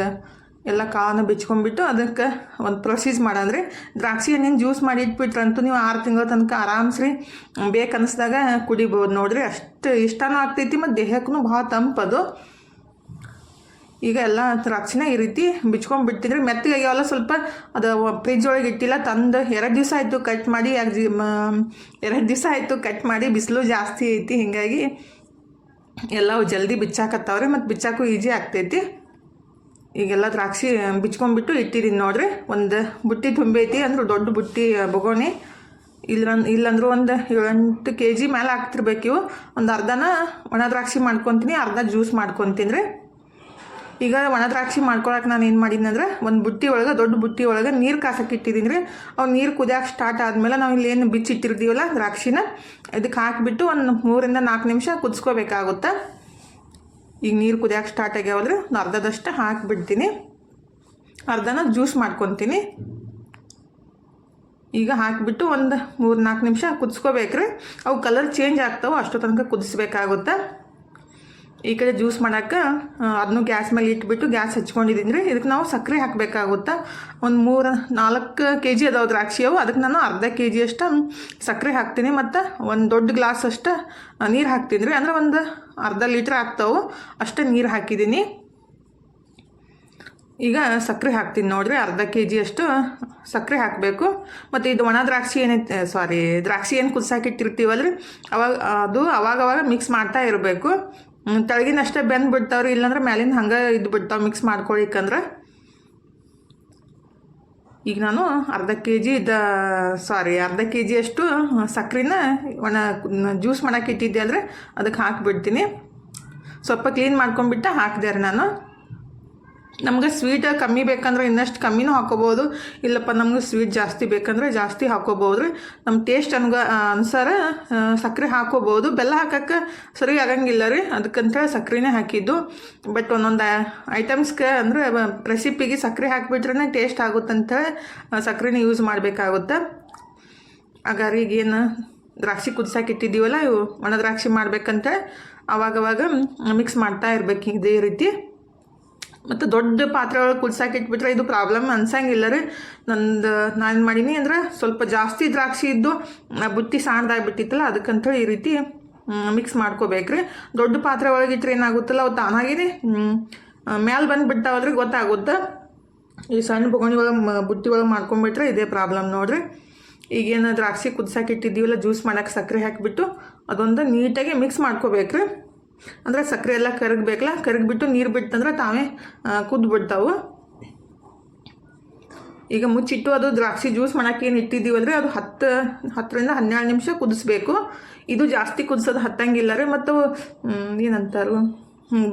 ಎಲ್ಲ ಕಾಳನ್ನು ಬಿಚ್ಕೊಂಡ್ಬಿಟ್ಟು ಅದಕ್ಕೆ ಒಂದು ಪ್ರೊಸೀಸ್ ಮಾಡಂದ್ರಿ ದ್ರಾಕ್ಷಿ ಹಣ್ಣಿನ ಜ್ಯೂಸ್ ಮಾಡಿ ಇಟ್ಬಿಟ್ರಂತೂ ನೀವು ಆರು ತಿಂಗಳ ತನಕ ಆರಾಮ್ಸ್ರಿ. ಬೇಕನ್ನಿಸ್ದಾಗ ಕುಡಿಬೋದು. ನೋಡ್ರಿ ಅಷ್ಟು ಇಷ್ಟನೂ ಆಗ್ತೈತಿ ಮತ್ತು ದೇಹಕ್ಕೂ ಭಾಳ ತಂಪದು. ಈಗ ಎಲ್ಲ ದ್ರಾಕ್ಷಿನ ಈ ರೀತಿ ಬಿಚ್ಕೊಂಡ್ಬಿಡ್ತೀನಿ ರೀ ಮೆತ್ತಗೆ ಆಗ್ಯಾವಲ್ಲ ಸ್ವಲ್ಪ ಅದು ಫ್ರಿಜ್ ಒಳಗೆ ಇಟ್ಟಿಲ್ಲ, ತಂದು ಎರಡು ದಿವಸ ಆಯಿತು ಕಟ್ ಮಾಡಿ ಎರಡು ದಿವಸ ಆಯಿತು ಕಟ್ ಮಾಡಿ, ಬಿಸಿಲು ಜಾಸ್ತಿ ಐತಿ. ಹೀಗಾಗಿ ಎಲ್ಲವು ಜಲ್ದಿ ಬಿಚ್ಚಾಕತ್ತಾವ್ರಿ. ಮತ್ತು ಬಿಚ್ಚಾಕು ಈಜಿ ಆಗ್ತೈತಿ. ಈಗೆಲ್ಲ ದ್ರಾಕ್ಷಿ ಬಿಚ್ಕೊಂಡ್ಬಿಟ್ಟು ಇಟ್ಟಿದ್ದೀನಿ ನೋಡ್ರಿ. ಒಂದು ಬುಟ್ಟಿ ತುಂಬೈತಿ ಅಂದ್ರೆ ದೊಡ್ಡ ಬುಟ್ಟಿ ಬೊಗೋಣಿ. ಇಲ್ಲ ಇಲ್ಲಂದ್ರೆ ಒಂದು ಏಳೆಂಟು ಕೆ ಜಿ ಮೇಲೆ ಹಾಕ್ತಿರ್ಬೇಕು ಇವು. ಒಂದು ಅರ್ಧನ ಒಣ ದ್ರಾಕ್ಷಿ ಮಾಡ್ಕೊತೀನಿ, ಅರ್ಧ ಜ್ಯೂಸ್ ಮಾಡ್ಕೊತೀನಿ ರೀ. ಈಗ ಒಣ ದ್ರಾಕ್ಷಿ ಮಾಡ್ಕೊಳಕ್ಕೆ ನಾನು ಏನು ಮಾಡಿದ್ನಂದ್ರೆ ಒಂದು ಬುಟ್ಟಿ ಒಳಗೆ, ದೊಡ್ಡ ಬುಟ್ಟಿ ಒಳಗೆ ನೀರು ಕಾಸಕ್ಕೆ ಇಟ್ಟಿದ್ದೀನಿ ರೀ. ಅವು ನೀರು ಕುದಿಯೋಕೆ ಸ್ಟಾರ್ಟ್ ಆದಮೇಲೆ ನಾವು ಇಲ್ಲಿ ಏನು ಬಿಚ್ಚಿಟ್ಟಿರ್ತೀವಲ್ಲ ದ್ರಾಕ್ಷಿನ ಇದಕ್ಕೆ ಹಾಕಿಬಿಟ್ಟು ಒಂದು ಮೂರಿಂದ ನಾಲ್ಕು ನಿಮಿಷ ಕುದಿಸ್ಕೋಬೇಕಾಗುತ್ತೆ. ಈಗ ನೀರು ಕುದಿಯೋಕೆ ಸ್ಟಾರ್ಟ್ ಆಗ್ಯಾವಲ್ರಿ? ಒಂದು ಅರ್ಧದಷ್ಟು ಹಾಕಿಬಿಡ್ತೀನಿ. ಅರ್ಧನ ಜ್ಯೂಸ್ ಮಾಡ್ಕೊತೀನಿ. ಈಗ ಹಾಕಿಬಿಟ್ಟು ಒಂದು ಮೂರು ನಾಲ್ಕು ನಿಮಿಷ ಕುದಿಸ್ಕೋಬೇಕ್ರಿ. ಅವು ಕಲರ್ ಚೇಂಜ್ ಆಗ್ತಾವೆ, ಅಷ್ಟು ತನಕ ಕುದಿಸ್ಬೇಕಾಗುತ್ತೆ. ಈ ಕಡೆ ಜ್ಯೂಸ್ ಮಾಡೋಕ್ಕೆ ಅದನ್ನು ಗ್ಯಾಸ್ ಮೇಲೆ ಇಟ್ಬಿಟ್ಟು ಗ್ಯಾಸ್ ಹಚ್ಕೊಂಡಿದ್ದೀನಿ ರೀ. ಇದಕ್ಕೆ ನಾವು ಸಕ್ಕರೆ ಹಾಕಬೇಕಾಗುತ್ತಾ? ಒಂದು ಮೂರು, ನಾಲ್ಕು ಕೆ ಜಿ ಅದಾವೆ ದ್ರಾಕ್ಷಿ ಅವು. ಅದಕ್ಕೆ ನಾನು ಅರ್ಧ ಕೆ ಜಿಯಷ್ಟು ಸಕ್ಕರೆ ಹಾಕ್ತೀನಿ. ಮತ್ತು ಒಂದು ದೊಡ್ಡ ಗ್ಲಾಸ್ ಅಷ್ಟು ನೀರು ಹಾಕ್ತೀನಿ ರೀ. ಅಂದ್ರೆ ಒಂದು ಅರ್ಧ ಲೀಟ್ರ್ ಆಗ್ತಾವೆ. ಅಷ್ಟೇ ನೀರು ಹಾಕಿದ್ದೀನಿ ಈಗ ಸಕ್ಕರೆ ಹಾಕ್ತೀನಿ ನೋಡಿರಿ. ಅರ್ಧ ಕೆ ಜಿಯಷ್ಟು ಸಕ್ಕರೆ ಹಾಕಬೇಕು. ಮತ್ತು ಇದು ಒಣ ದ್ರಾಕ್ಷಿ ಏನೈತೆ ಸಾರಿ ದ್ರಾಕ್ಷಿ ಏನು ಕುದಿಸಾಕಿಟ್ಟಿರ್ತೀವಲ್ರಿ ಅವಾಗ, ಅದು ಅವಾಗವಾಗ ಮಿಕ್ಸ್ ಮಾಡ್ತಾ ಇರಬೇಕು. ತೆಳಗಿನಷ್ಟೇ ಬೆಂದು ಬಿಡ್ತಾವ್ರಿ ಇಲ್ಲಾಂದ್ರೆ ಮ್ಯಾಲಿನ ಹಂಗೆ ಇದು ಬಿಡ್ತಾವೆ ಮಿಕ್ಸ್ ಮಾಡ್ಕೊಳಿಕ್ಕಂದ್ರೆ ಈಗ ನಾನು ಅರ್ಧ ಕೆ ಜಿ ಇದ್ದ ಸಾರಿ ಅರ್ಧ ಕೆ ಜಿಯಷ್ಟು ಸಕ್ಕರೆನ ಒಣ ಜ್ಯೂಸ್ ಮಾಡೋಕೆ ಇಟ್ಟಿದ್ದೆ ಅಂದರೆ ಅದಕ್ಕೆ ಹಾಕಿಬಿಡ್ತೀನಿ. ಸ್ವಲ್ಪ ಕ್ಲೀನ್ ಮಾಡ್ಕೊಂಡ್ಬಿಟ್ಟು ಹಾಕಿದೆ ರೀ ನಾನು. ನಮ್ಗೆ ಸ್ವೀಟ್ ಕಮ್ಮಿ ಬೇಕಂದ್ರೆ ಇನ್ನಷ್ಟು ಕಮ್ಮಿನೂ ಹಾಕೋಬೋದು. ಇಲ್ಲಪ್ಪ, ನಮ್ಗೆ ಸ್ವೀಟ್ ಜಾಸ್ತಿ ಬೇಕಂದ್ರೆ ಜಾಸ್ತಿ ಹಾಕೋಬೋದು ರೀ ನಮ್ಮ ಟೇಸ್ಟ್ ಅನ್ಗ ಅನುಸಾರ ಸಕ್ಕರೆ ಹಾಕೋಬೋದು. ಬೆಲ್ಲ ಹಾಕಕ್ಕೆ ಸರಿ ಆಗಂಗಿಲ್ಲ ರೀ. ಅದಕ್ಕಂತ ಸಕ್ಕರೆನೇ ಹಾಕಿದ್ದು. ಬಟ್ ಒಂದೊಂದು ಐಟಮ್ಸ್ಗೆ ಅಂದರೆ ರೆಸಿಪಿಗೆ ಸಕ್ಕರೆ ಹಾಕಿಬಿಟ್ರೆ ಟೇಸ್ಟ್ ಆಗುತ್ತಂತ ಸಕ್ಕರೆನೇ ಯೂಸ್ ಮಾಡಬೇಕಾಗುತ್ತೆ. ಹಾಗಾದ್ರೆ ಈಗೇನು ದ್ರಾಕ್ಷಿ ಕುದಿಸಾಕಿಟ್ಟಿದ್ದೀವಲ್ಲ ಇವು ಒಣ ದ್ರಾಕ್ಷಿ ಮಾಡ್ಬೇಕಂತ ಅವಾಗವಾಗ ಮಿಕ್ಸ್ ಮಾಡ್ತಾ ಇರಬೇಕು ಇದೇ ರೀತಿ. ಮತ್ತು ದೊಡ್ಡ ಪಾತ್ರೆ ಒಳಗೆ ಇಟ್ಬಿಟ್ರೆ ಇದು ಪ್ರಾಬ್ಲಮ್ ಅನ್ಸಂಗಿಲ್ಲ ರೀ ನಂದು, ನಾನು ಮಾಡೀನಿ ಅಂದ್ರೆ ಸ್ವಲ್ಪ ಜಾಸ್ತಿ ದ್ರಾಕ್ಷಿ ಇದ್ದು ಬುತ್ತಿ ಸಾಣ್ದಾಗ್ಬಿಟ್ಟಿತ್ತಲ್ಲ ಅದಕ್ಕಂಥೇಳಿ ಈ ರೀತಿ ಮಿಕ್ಸ್ ಮಾಡ್ಕೋಬೇಕ್ರಿ. ದೊಡ್ಡ ಪಾತ್ರೆ ಒಳಗೆ ಇಟ್ಟರೆ ಏನಾಗುತ್ತಲ್ಲ, ಅವು ತಾನಾಗಿರಿ ಮ್ಯಾಲೆ ಬಂದು ಬಿಡ್ತಾವಲ್ರಿ ಗೊತ್ತಾಗುತ್ತೆ. ಈ ಸಣ್ಣ ಬೊಗಣಿ ಒಳಗೆ ಬುಟ್ಟಿ ಒಳಗೆ ಮಾಡ್ಕೊಂಬಿಟ್ರೆ ಇದೇ ಪ್ರಾಬ್ಲಮ್ ನೋಡ್ರಿ. ಈಗೇನು ದ್ರಾಕ್ಷಿ ಕುದಿಸಾಕೆ ಇಟ್ಟಿದ್ದೀವಲ್ಲ ಜ್ಯೂಸ್ ಮಾಡೋಕ್ಕೆ ಸಕ್ಕರೆ ಹಾಕಿಬಿಟ್ಟು, ಅದೊಂದು ನೀಟಾಗಿ ಮಿಕ್ಸ್ ಮಾಡ್ಕೋಬೇಕ್ರಿ. ಅಂದ್ರೆ ಸಕ್ಕರೆ ಎಲ್ಲ ಕರಗಬೇಕಲ್ಲ? ಕರಗಿಬಿಟ್ಟು ನೀರು ಬಿಟ್ಟಂದ್ರೆ ತಾವೇ ಕುದ್ದು ಬಿಡ್ತಾವೆ ಈಗ ಮುಚ್ಚಿಟ್ಟು ಅದು ದ್ರಾಕ್ಷಿ ಜ್ಯೂಸ್ ಮಾಡೋಕೆ ಏನು ಇಟ್ಟಿದ್ದೀವಲ್ರಿ? ಅದು ಹತ್ತು, ಹತ್ತರಿಂದ ಹನ್ನೆರಡು ನಿಮಿಷ ಕುದಿಸ್ಬೇಕು. ಇದು ಜಾಸ್ತಿ ಕುದಿಸೋದು ಹತ್ತಂಗಿಲ್ಲ ರೀ ಮತ್ತು ಏನಂತಾರು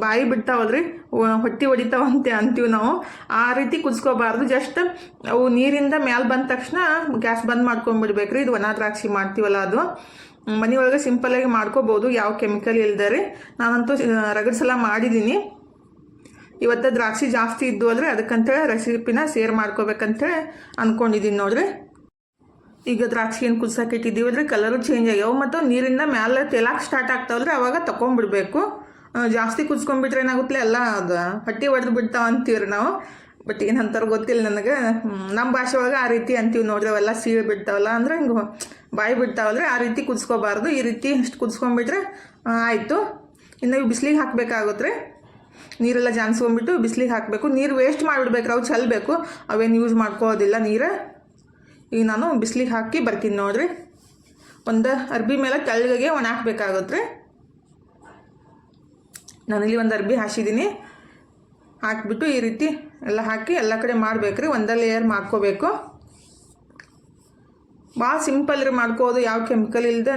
ಬಾಯಿ ಬಿಡ್ತಾವಲ್ರಿ ಹೊಟ್ಟೆ ಹೊಡಿತಾವಂತೆ ಅಂತೀವಿ ನಾವು. ಆ ರೀತಿ ಕುದಿಸ್ಕೋಬಾರ್ದು. ಜಸ್ಟ್ ಅವು ನೀರಿಂದ ಮ್ಯಾಲೆ ಬಂದ ತಕ್ಷಣ ಗ್ಯಾಸ್ ಬಂದ್ ಮಾಡ್ಕೊಂಡ್ಬಿಡ್ಬೇಕ್ರಿ. ಇದು ಒಣ ದ್ರಾಕ್ಷಿ ಮಾಡ್ತೀವಲ್ಲ ಅದು. ಮನೆಯೊಳಗೆ ಸಿಂಪಲ್ಲಾಗಿ ಮಾಡ್ಕೋಬೋದು, ಯಾವ ಕೆಮಿಕಲ್ ಇಲ್ಲದೆ ರೀ ನಾನಂತೂ ರಗಡ್ ಸಲ ಮಾಡಿದ್ದೀನಿ ಇವತ್ತು ದ್ರಾಕ್ಷಿ ಜಾಸ್ತಿ ಇದ್ದು ಅಂದರೆ ಅದಕ್ಕಂತೇಳಿ ರೆಸಿಪಿನ ಶೇರ್ ಮಾಡ್ಕೋಬೇಕಂತೇಳಿ ಅಂದ್ಕೊಂಡಿದ್ದೀನಿ ನೋಡ್ರಿ. ಈಗ ದ್ರಾಕ್ಷಿ ಏನು ಕುದಿಸೋಕೆ ಇಟ್ಟಿದ್ದೀವಿ ಅಂದರೆ ಕಲರು ಚೇಂಜ್ ಆಗ್ಯಾವ ಮತ್ತು ನೀರಿಂದ ಮ್ಯಾಲೆ ತೆಲಾಕ್ ಸ್ಟಾರ್ಟ್ ಆಗ್ತಾವಲ್ರಿ ಅವಾಗ ತಗೊಂಡ್ಬಿಡ್ಬೇಕು ಜಾಸ್ತಿ ಕುದಿಸ್ಕೊಂಡ್ಬಿಟ್ರೆ ಏನಾಗುತ್ತೆ ಎಲ್ಲ ಅದು ಹಟ್ಟಿ ಹೊಡೆದು ಬಿಡ್ತಾವ ಅಂತೀವ್ರಿ ನಾವು. ಬಟ್ ಏನಂತಾರೆ ಗೊತ್ತಿಲ್ಲ ನನಗೆ. ನಮ್ಮ ಭಾಷೆ ಒಳಗೆ ಆ ರೀತಿ ಅಂತೀವಿ ನೋಡ್ರಿ, ಅವೆಲ್ಲ ಸೀಳು ಬಿಡ್ತಾವಲ್ಲ ಅಂದ್ರೆ ಹಿಂಗೆ ಬಾಯಿ ಬಿಡ್ತಾವಲ್ರಿ, ಆ ರೀತಿ ಕುದಿಸ್ಕೋಬಾರ್ದು, ಈ ರೀತಿ ಇಷ್ಟು ಕುದಿಸ್ಕೊಂಡ್ಬಿಟ್ರೆ ಆಯಿತು. ಇನ್ನು ಬಿಸಿಲಿಗೆ ಹಾಕಬೇಕಾಗುತ್ತೆ ನೀರೆಲ್ಲ ಜಾನ್ಸ್ಕೊಂಡ್ಬಿಟ್ಟು ಬಿಸಿಲಿಗೆ ಹಾಕಬೇಕು. ನೀರು ವೇಸ್ಟ್ ಮಾಡಿಬಿಡ್ಬೇಕು, ಅವು ಚೆಲ್ಲಬೇಕು ಅವೇನು ಯೂಸ್ ಮಾಡ್ಕೋದಿಲ್ಲ ನೀರು. ಈಗ ನಾನು ಬಿಸಿಲಿಗೆ ಹಾಕಿ ಬರ್ತೀನಿ ನೋಡಿರಿ. ಒಂದು ಅರ್ಬಿ ಮೇಲೆ ತೆಳ್ಳಗೆ ಒಣ ಹಾಕಬೇಕಾಗುತ್ತೆ ನಾನಿಲ್ಲಿ ಒಂದು ಅರ್ಬಿ ಹಾಸಿದ್ದೀನಿ ಹಾಕಿಬಿಟ್ಟು ಈ ರೀತಿ ಎಲ್ಲ ಹಾಕಿ ಎಲ್ಲ ಕಡೆ ಮಾಡಬೇಕ್ರಿ. ಒಂದೇ ಲೇಯರ್ ಮಾಡ್ಕೋಬೇಕು. ಭಾಳ ಸಿಂಪಲ್ ರೀ ಮಾಡ್ಕೋದು, ಯಾವ ಕೆಮಿಕಲ್ ಇಲ್ದೇ